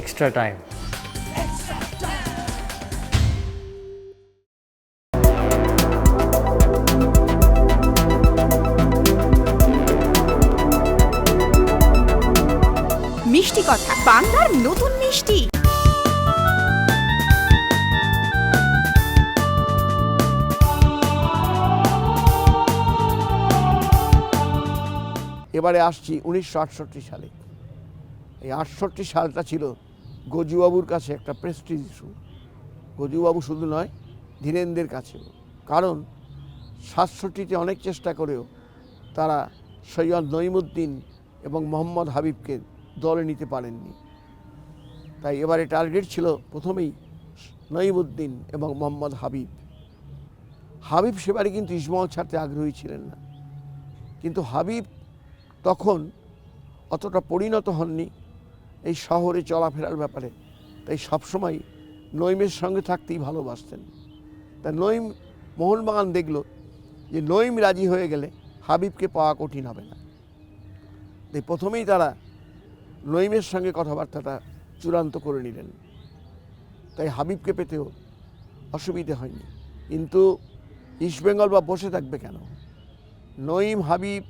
Extra time মিষ্টি কথা বাংলার নতুন মিষ্টি। এবারে আসছি উনিশশো আটষট্টি সালে। এই আটষট্টি সালটা ছিল গজুবাবুর কাছে একটা প্রেস্টিজ ইস্যু গজুবাবু শুধু নয় ধীরেন্দ্রের কাছেও। কারণ সাতষট্টিতে অনেক চেষ্টা করেও তারা সৈয়দ নঈমুদ্দিন এবং মোহাম্মদ হাবিবকে দলে নিতে পারেননি। তাই এবারে টার্গেট ছিল প্রথমেই নঈমুদ্দিন এবং মোহাম্মদ হাবিব। হাবিব সেবারে কিন্তু ইসমাল ছাড়তে আগ্রহী ছিলেন না। কিন্তু হাবিব তখন অতটা পরিণত হননি। এই শহরে চলাফেরার ব্যাপারে। তাই সবসময় নইমের সঙ্গে থাকতেই ভালোবাসতেন। তা নইম মোহনবাগান দেখল যে নইম রাজি হয়ে গেলে হাবিবকে পাওয়া কঠিন হবে না। তাই প্রথমেই তারা নইমের সঙ্গে কথাবার্তাটা চূড়ান্ত করে নিলেন। তাই হাবিবকে পেতেও অসুবিধে হয়নি। কিন্তু ইস্টবেঙ্গল বা বসে থাকবে কেন? নঈম, হাবিব,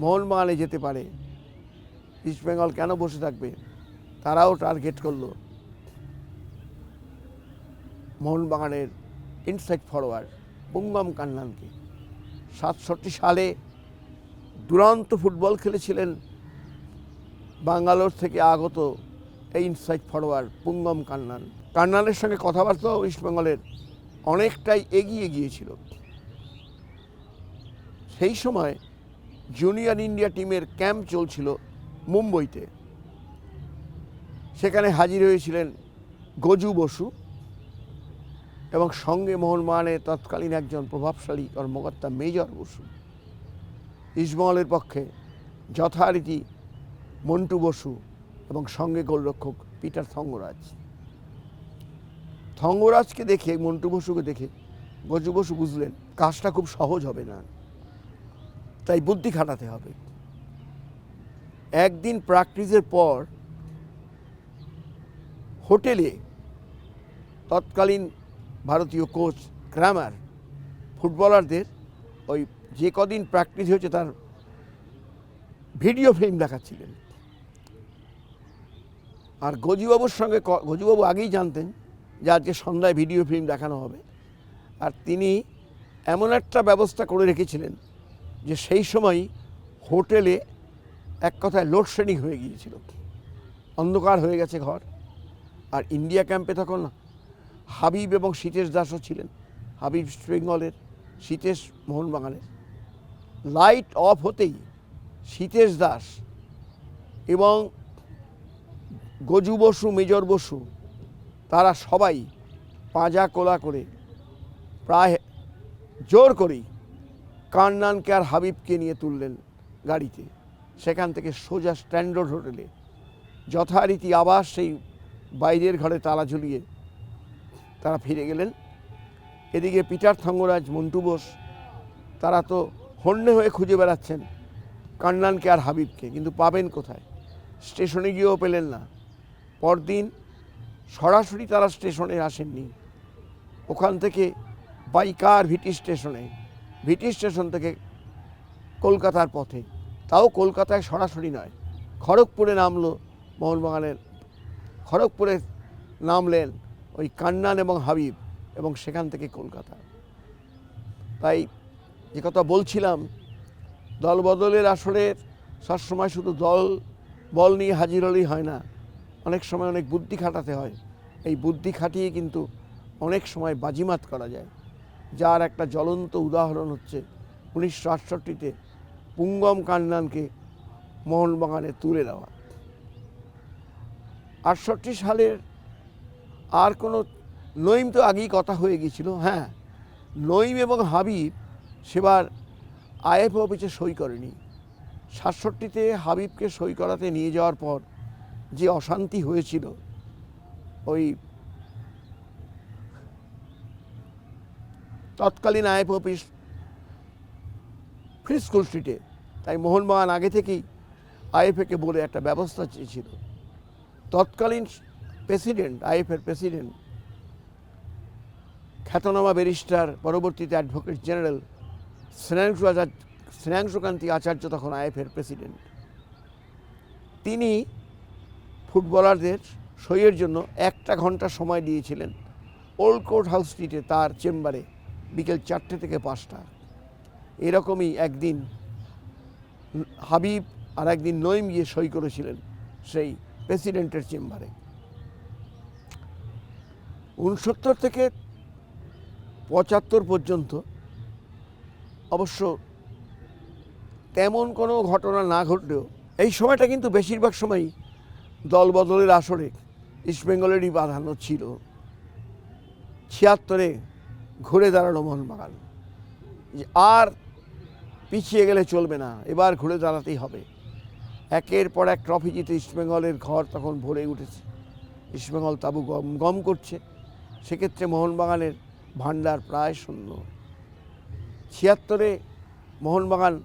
মোহনবাগানে যেতে পারে। ইস্টবেঙ্গল কেন বসে থাকবে? তারাও টার্গেট করল। মোহনবাগানের ইনসাইড ফরওয়ার্ড বুঙ্গম কান্নানকে। সাতষট্টি সালে দুরন্ত ফুটবল খেলেছিলেন বাঙ্গালোর থেকে আগত এই ইনসাইড ফরওয়ার্ড পুঙ্গম কান্নান। কান্নানের সঙ্গে কথাবার্তাও ইস্টবেঙ্গলের অনেকটাই এগিয়ে গিয়েছিল। সেই সময় জুনিয়র ইন্ডিয়া টিমের ক্যাম্প চলছিল মুম্বইতে। সেখানে হাজির হয়েছিলেন গজু বসু এবং সঙ্গে মোহনবাগানের তৎকালীন একজন প্রভাবশালী কর্মকর্তা মেজর বসু। ইসমলের পক্ষে যথারীতি মন্টু বসু এবং সঙ্গে গোলরক্ষক পিটার থঙ্গরাজ। থঙ্গরাজকে দেখে, মন্টু বসুকে দেখে গজু বসু বুঝলেন, কাজটা খুব সহজ হবে না, তাই বুদ্ধি খাটাতে হবে। একদিন প্র্যাকটিসের পর হোটেলে তৎকালীন ভারতীয় কোচ ক্রামার ফুটবলারদের ওই যে কদিন প্র্যাকটিস হয়েছে তার ভিডিও ফিল্ম দেখাচ্ছিলেন। আর গজুবাবুর সঙ্গে গজুবাবু আগেই জানতেন যে আজকে সন্ধ্যায় ভিডিও ফিল্ম দেখানো হবে। আর তিনি এমন একটা ব্যবস্থা করে রেখেছিলেন যে সেই সময় হোটেলে এক কথায় লোডশেডিং হয়ে গিয়েছিল। অন্ধকার হয়ে গেছে ঘর। আর ইন্ডিয়া ক্যাম্পে তখন হাবিব এবং সীতেশ দাসও ছিলেন। হাবিব ইস্ট বেঙ্গলের সীতেশ মোহনবাগানের। লাইট অফ হতেই সীতেশ দাস এবং গজু বসু, মেজর বসু, তারা সবাই পাঁজা কোলা করে প্রায় জোর করেই কান্নানকে আর হাবিবকে নিয়ে তুললেন গাড়িতে। সেখান থেকে সোজা স্ট্যান্ডার্ড হোটেলে যথারীতি আবার সেই বাইরের ঘরে তালা ঝুলিয়ে তারা ফিরে গেলেন। এদিকে পিটার থঙ্গরাজ, মন্টু বোস, তারা তো হন্যে হয়ে খুঁজে বেড়াচ্ছেন কান্নানকে আর হাবিবকে, কিন্তু পাবেন কোথায়? স্টেশনে গিয়েও পেলেন না। পরদিন সরাসরি তারা স্টেশনে আসেননি। ওখান থেকে বাইকার ভিটি স্টেশনে, ভিটি স্টেশন থেকে কলকাতার পথে। তাও কলকাতায় সরাসরি নয়, খড়গপুরে নামলো মোহনবাগানের খড়গপুরে নামলেন ওই কান্নান এবং হাবিব এবং সেখান থেকে কলকাতা। তাই যে কথা বলছিলাম, দল বদলের আসলে সবসময় শুধু দল, বল নিয়ে হাজির হলেই হয় না, অনেক সময় অনেক বুদ্ধি খাটাতে হয়। এই বুদ্ধি খাটিয়ে কিন্তু অনেক সময় বাজিমাত করা যায়। যার একটা জ্বলন্ত উদাহরণ হচ্ছে উনিশশো আটষট্টিতে পুঙ্গম কান্নানকে মোহনবাগানে তুলে দেওয়া। আটষট্টি সালের আর কোনো নইম তো আগেই কথা হয়ে গিয়েছিল হ্যাঁ। নইম এবং হাবিব সেবার আইএফ অফিসে সই করেনি। সাতষট্টিতে হাবিবকে সই করাতে নিয়ে যাওয়ার পর যে অশান্তি হয়েছিল, ওই তৎকালীন আইএফ অফিস ফ্রি স্কুল স্ট্রিটে, তাই মোহনবাগান আগে থেকেই আইএফএকে বলে একটা ব্যবস্থা চেয়েছিল। তৎকালীন প্রেসিডেন্ট আইএফের প্রেসিডেন্ট, খ্যাতনামা ব্যারিস্টার, পরবর্তীতে অ্যাডভোকেট জেনারেল স্নেহাংশু আচার্য স্নেহাংশুকান্তি আচার্য তখন আইএফের প্রেসিডেন্ট। তিনি ফুটবলারদের সইয়ের জন্য একটা ঘণ্টা সময় দিয়েছিলেন ওল্ড কোর্ট হাউস স্ট্রিটে তার চেম্বারে বিকেল চারটে থেকে পাঁচটা। এরকমই একদিন হাবিব আর একদিন নইম গিয়ে সই করেছিলেন সেই প্রেসিডেন্টের চেম্বারে। উনসত্তর থেকে পঁচাত্তর পর্যন্ত অবশ্য তেমন কোনো ঘটনা না ঘটলেও এই সময়টা কিন্তু বেশিরভাগ সময়ই দল বদলের আসরে ইস্টবেঙ্গলেরই প্রাধান্য ছিল। ছিয়াত্তরে ঘুরে দাঁড়ানো মোহনবাগান। আর পিছিয়ে গেলে চলবে না, এবার ঘুরে দাঁড়াতেই হবে। একের পর এক ট্রফি জিতে ইস্টবেঙ্গলের ঘর তখন ভরে উঠেছে। ইস্টবেঙ্গল তাবু গম গম করছে। সেক্ষেত্রে মোহনবাগানের ভাণ্ডার প্রায় শূন্য। ছিয়াত্তরে মোহনবাগান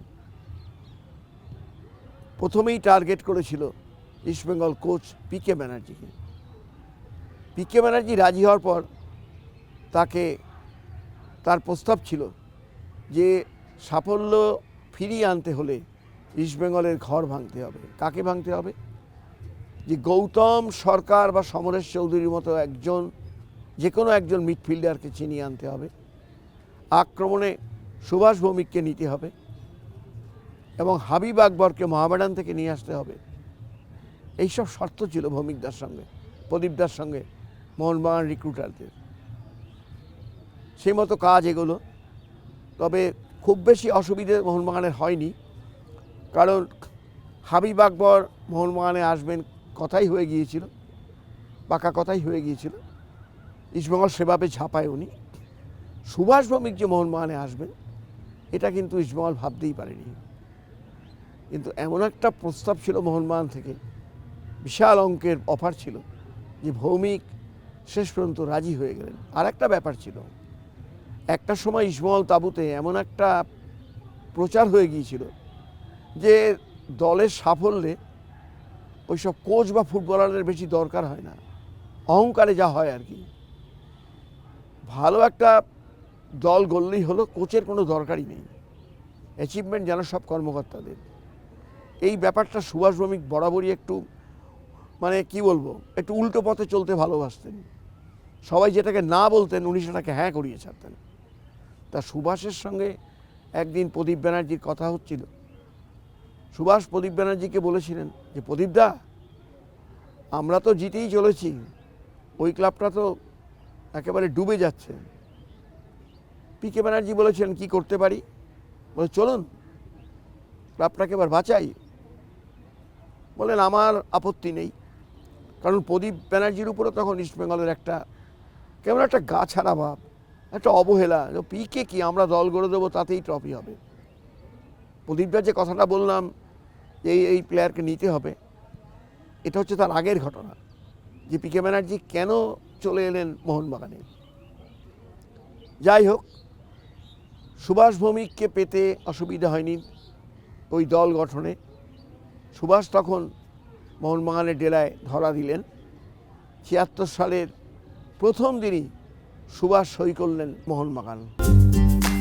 প্রথমেই টার্গেট করেছিল ইস্টবেঙ্গল কোচ পিকে ব্যানার্জিকে পিকে ব্যানার্জি রাজি হওয়ার পর তাকে, তার প্রস্তাব ছিল যে সাফল্য ফিরিয়ে আনতে হলে ইস্টবেঙ্গলের ঘর ভাঙতে হবে। কাকে ভাঙতে হবে? যে গৌতম সরকার বা সমরেশ চৌধুরীর মতো একজন, যে কোনো একজন মিডফিল্ডারকে চিনিয়ে আনতে হবে। আক্রমণে সুভাষ ভৌমিককে নিতে হবে এবং হাবিব আকবরকে মহামেডান থেকে নিয়ে আসতে হবে। এইসব শর্ত ছিল ভৌমিকদার সঙ্গে, প্রদীপদার সঙ্গে, মোহনবাগান রিক্রুটারদের। সেই মতো কাজ এগুলো। তবে খুব বেশি অসুবিধে মোহনবাগানের হয়নি। কারণ হাবিব আকবর মোহনবাগানে আসবেন কথাই হয়ে গিয়েছিল, পাকা কথাই হয়ে গিয়েছিল। ইস্টবেঙ্গল সেভাবে ঝাঁপায় উনি। সুভাষ ভৌমিক যে মোহনবাগানে আসবেন, এটা কিন্তু ইস্টবেঙ্গল ভাবতেই পারেনি। কিন্তু এমন একটা প্রস্তাব ছিল মোহনবাগান থেকে, বিশাল অঙ্কের অফার ছিল যে ভৌমিক শেষ পর্যন্ত রাজি হয়ে গেলেন। আর একটা ব্যাপার ছিল, একটা সময় ইসমল তাবুতে এমন একটা প্রচার হয়ে গিয়েছিল যে দলের সাফল্যে ওইসব কোচ বা ফুটবলারের বেশি দরকার হয় না। অহংকারে যা হয় আর কি। ভালো একটা দল গড়লেই হলো কোচের কোনো দরকারই নেই। অ্যাচিভমেন্ট যেন সব কর্মকর্তাদের। এই ব্যাপারটা সুভাষ ভৌমিক বরাবরই একটু মানে কি বলব, একটু উল্টো পথে চলতে ভালোবাসতেন। সবাই যেটাকে না বলতেন, উনি সেটাকে হ্যাঁ করিয়ে ছাড়তেন। তা সুভাষের সঙ্গে একদিন প্রদীপ ব্যানার্জির কথা হচ্ছিল। সুভাষ প্রদীপ ব্যানার্জিকে বলেছিলেন যে প্রদীপদা আমরা তো জিতেই চলেছি। ওই ক্লাবটা তো একেবারে ডুবে যাচ্ছে। পি কে ব্যানার্জি বলেছিলেন কি করতে পারি? বলে, চলুন, ক্লাবটাকে এবার বাঁচাই। বলেন, আমার আপত্তি নেই। কারণ প্রদীপ ব্যানার্জির উপরে তখন ইস্টবেঙ্গলের একটা কেমন একটা গা ছাড়া ভাব, একটা অবহেলা। পিকে কি আমরা দল গড়ে দেবো, তাতেই ট্রফি হবে। প্রদীপদা যে কথাটা বললাম, যে এই এই প্লেয়ারকে নিতে হবে, এটা হচ্ছে তার আগের ঘটনা, যে পিকে ব্যানার্জি কেন চলে এলেন মোহনবাগানে। যাই হোক, সুভাষ ভৌমিককে পেতে অসুবিধা হয়নি ওই দল গঠনে। সুভাষ তখন মোহনবাগানের ডেলায় ধরা দিলেন। ছিয়াত্তর সালের প্রথম দিনই সুভাষ সই করলেন মোহনবাগান।